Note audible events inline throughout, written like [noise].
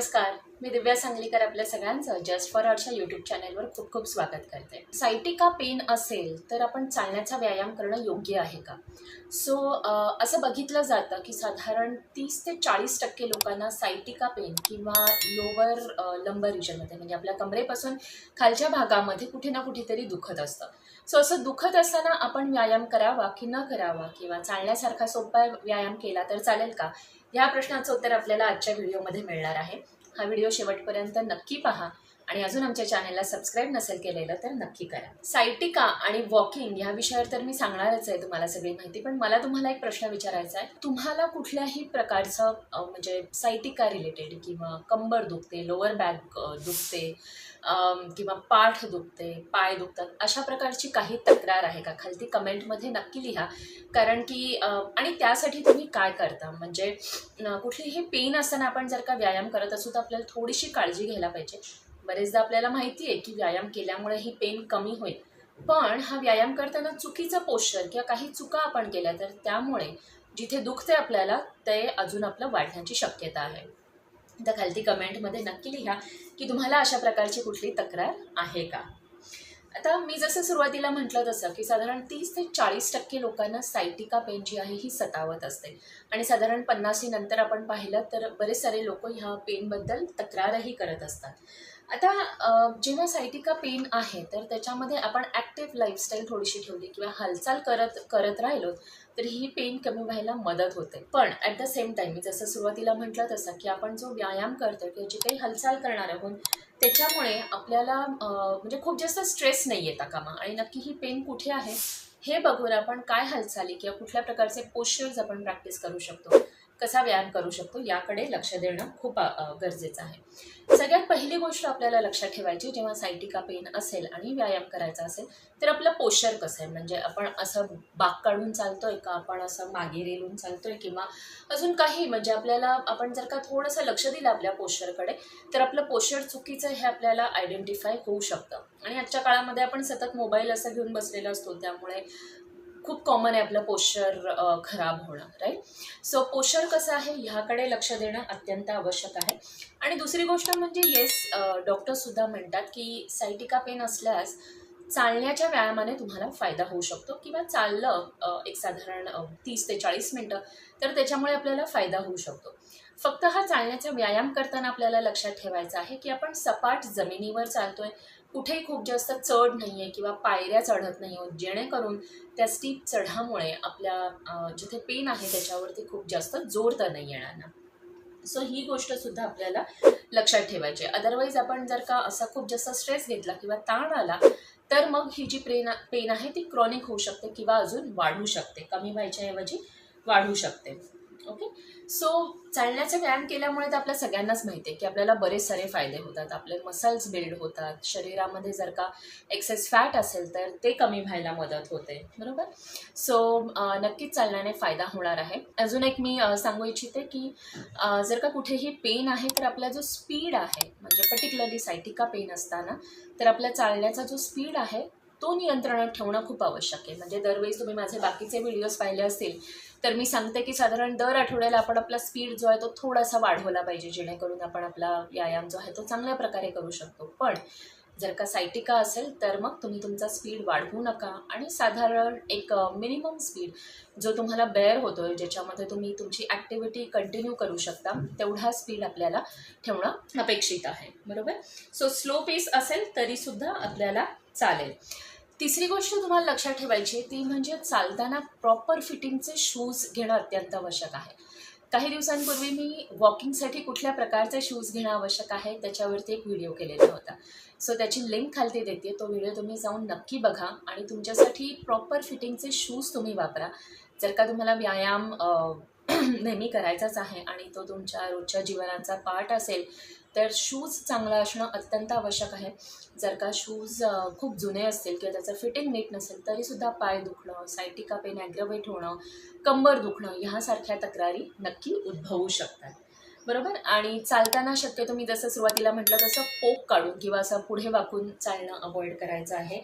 नमस्कार. मी दिव्या सांगलीकर आपल्या सगळ्यांचं जस्ट फॉर आर्टच्या यूट्यूब चॅनलवर खूप खूप स्वागत करते. सायटिका पेन असेल तर आपण चालण्याचा व्यायाम करणं योग्य आहे का? सो असं बघितलं जातं की साधारण तीस ते चाळीस टक्के लोकांना सायटिका पेन किंवा लोअर लंबर रिजनमध्ये म्हणजे आपल्या कमरेपासून खालच्या भागामध्ये कुठे ना कुठेतरी दुखत असतं. सो असं दुखत असताना आपण व्यायाम करावा की न करावा किंवा चालण्यासारखा सोपा व्यायाम केला तर चालेल का? या प्रश्नाचं उत्तर आपल्याला आजच्या व्हिडिओमध्ये मिळणार आहे. हा व्हिडिओ शेवटपर्यंत नक्की पहा. आणि अजून आमच्या चॅनेलला सबस्क्राईब नसेल केलेलं तर नक्की करा. सायटिका आणि वॉकिंग या विषयावर तर मी सांगणारच आहे तुम्हाला सगळी माहिती पण मला तुम्हाला एक प्रश्न विचारायचा आहे. तुम्हाला कुठल्याही प्रकारचं म्हणजे सायटिका रिलेटेड किंवा कंबर दुखते लोअर बॅक दुखते किंवा पाठ दुखते पाय दुखतात अशा प्रकारची काही तक्रार आहे का? खालती कमेंटमध्ये नक्की लिहा. कारण की आणि त्यासाठी तुम्ही काय करता? म्हणजे कुठलीही पेन असताना आपण जर का व्यायाम करत असू तर आपल्याला थोडीशी काळजी घ्यायला पाहिजे. बरेचदा आपल्याला माहिती आहे की व्यायाम केल्यामुळे ही पेन कमी होईल. पण हा व्यायाम करताना चुकीचं पोश्चर किंवा काही चुका आपण केल्या तर त्यामुळे जिथे दुखते आपल्याला ते अजून आपलं वाढण्याची शक्यता आहे. तर खालती कमेंटमध्ये नक्की लिहा की तुम्हाला अशा प्रकारची कुठली तक्रार आहे का? आता मी जसं सुरुवातीला म्हटलं तसं की साधारण तीस ते चाळीस टक्के लोकांना सायटिका पेन जी आहे ही सतावत असते. आणि साधारण पन्नासी नंतर आपण पाहिलं तर बरेच सारे लोक ह्या पेनबद्दल तक्रारही करत असतात. आता जेव्हा सायटिका पेन आहे तर त्याच्यामध्ये आपण ॲक्टिव्ह लाईफस्टाईल थोडीशी ठेवली किंवा हालचाल करत करत राहिलो तर ही पेन कमी व्हायला मदत होते. पण ॲट द सेम टाईम मी जसं सुरुवातीला म्हटलं तसं की आपण जो व्यायाम करतो किंवा जी काही हालचाल करणार आहोत त्याच्यामुळे आपल्याला म्हणजे खूप जास्त स्ट्रेस नाही येता कामा आणि नक्की ही पेन कुठे आहे हे बघून आपण काय हालचाली किंवा कुठल्या प्रकारचे पोश्चर्स आपण प्रॅक्टिस करू शकतो. कसा व्यायाम करू शकतो याकडे लक्ष देणं खूप गरजेचं आहे. सगळ्यात पहिली गोष्ट आपल्याला लक्षात ठेवायची जेव्हा सायटिका पेन असेल आणि व्यायाम करायचा असेल तर आपलं पोश्चर कसं आहे? म्हणजे आपण असं बाक काढून चालतोय का? आपण असं मागे रेलून चालतोय किंवा अजून काही? म्हणजे आपल्याला आपण जर का थोडंसं लक्ष दिलं आपल्या पोश्चरकडे तर आपलं पोश्चर चुकीचं हे आपल्याला आयडेंटिफाय होऊ शकतं. आणि आजच्या काळामध्ये आपण सतत मोबाईल असं घेऊन बसलेलो असतो त्यामुळे खूप कॉमन आहे आपलं पोश्चर खराब होणं राईट सो पोश्चर कसं आहे ह्याकडे लक्ष देणं अत्यंत आवश्यक आहे. आणि दुसरी गोष्ट म्हणजे येस डॉक्टरसुद्धा म्हणतात की सायटिका पेन असल्यास चालण्याच्या व्यायामाने तुम्हाला फायदा होऊ शकतो किंवा चाललं एक साधारण तीस ते चाळीस मिनटं तर त्याच्यामुळे आपल्याला फायदा होऊ शकतो. फक्त हा चालण्याचा व्यायाम करताना आपल्याला लक्षात ठेवायचा आहे की आपण सपाट जमिनीवर चालतोय. कुठेही खूप जास्त चढ नाही आहे किंवा पायऱ्या चढत नाही आहोत जेणेकरून त्या स्टीप चढामुळे आपल्या जिथे पेन आहे त्याच्यावरती खूप जास्त जोर तर नाही येणार ना. सो ही गोष्ट सुद्धा आपल्याला लक्षात ठेवायची अदरवाईज आपण जर का असा खूप जास्त स्ट्रेस घेतला किंवा ताण आला तर मग ही जी पेन पेन आहे ती क्रॉनिक होऊ शकते किंवा अजून वाढू शकते. कमी व्हायच्याऐवजी वाढू शकते. ओके सो चालण्याचा व्यायाम केल्यामुळे तर आपल्या सगळ्यांनाच माहिती आहे की आपल्याला बरेच सारे फायदे होतात. आपले मसल्स बिल्ड होतात. शरीरामध्ये जर का एक्सेस फॅट असेल तर ते कमी व्हायला मदत होते. बरोबर? सो नक्कीच चालण्याने फायदा होणार आहे. अजून एक मी सांगू इच्छिते की जर का कुठेही पेन आहे तर आपला जो स्पीड आहे म्हणजे पर्टिक्युलरली सायटिका पेन असताना तर आपल्या चालण्याचा जो स्पीड आहे तो नियंत्रणात ठेवणं खूप आवश्यक आहे. म्हणजे दरवेळी तुम्ही माझे बाकीचे व्हिडिओज पाहिले असतील तर मी सांगते की साधारण दर आठवड्याला आपण आपला स्पीड जो आहे तो थोडासा वाढवला पाहिजे जेणेकरून आपण आपला व्यायाम जो आहे तो चांगल्या प्रकारे करू शकतो. पण जर का सायटिका असेल तर मग तुम्ही तुमचा स्पीड वाढवू नका. आणि साधारण एक मिनिमम स्पीड जो तुम्हाला बेअर होतो आहे ज्याच्यामध्ये तुम्ही तुमची ॲक्टिव्हिटी कंटिन्यू करू शकता तेवढा स्पीड आपल्याला ठेवणं अपेक्षित आहे. बरोबर? सो स्लो पेस असेल तरीसुद्धा आपल्याला चालेल. तिसरी गोष्ट तुम्हाला लक्षात ठेवायची ती म्हणजे चालताना प्रॉपर फिटिंगचे शूज घेणं अत्यंत आवश्यक आहे. काही दिवसांपूर्वी मी वॉकिंगसाठी कुठल्या प्रकारचे शूज घेणं आवश्यक आहे त्याच्यावरती एक व्हिडिओ केलेला होता. सो त्याची लिंक खालती देते. तो व्हिडिओ तुम्ही जाऊन नक्की बघा आणि तुमच्यासाठी प्रॉपर फिटिंगचे शूज तुम्ही वापरा. जर का तुम्हाला व्यायाम [clears throat] नेहमी करायचाच आहे आणि तो तुमच्या रोजच्या जीवनाचा पार्ट असेल तर शूज चांगला असणं अत्यंत आवश्यक आहे. जर का शूज खूप जुने असतील किंवा त्याचं फिटिंग नीट नसेल तरीसुद्धा पाय दुखणं सायटिका पेन ॲग्रवेट होणं कंबर दुखणं ह्यासारख्या तक्रारी नक्की उद्भवू शकतात. बरोबर? आणि चालताना शक्यतो मी जसं सुरुवातीला म्हटलं तसं पोक काढून किंवा असं पुढे वाकून चालणं अवॉइड करायचं आहे.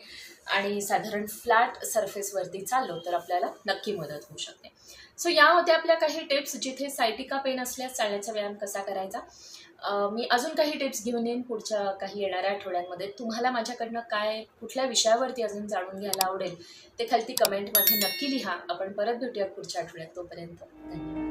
आणि साधारण फ्लॅट सरफेसवरती चाललो तर आपल्याला नक्की मदत होऊ शकते. सो या होत्या आपल्या काही टिप्स जिथे सायटिका पेन असल्यास चालण्याचा व्यायाम कसा करायचा? मी अजून काही टिप्स घेऊन येईन पुढच्या काही येणाऱ्या आठवड्यांमध्ये. तुम्हाला माझ्याकडनं काय कुठल्या विषयावरती अजून जाणून घ्यायला आवडेल ते खालती कमेंटमध्ये नक्की लिहा. आपण परत भेटूया पुढच्या आठवड्यात. तोपर्यंत धन्यवाद.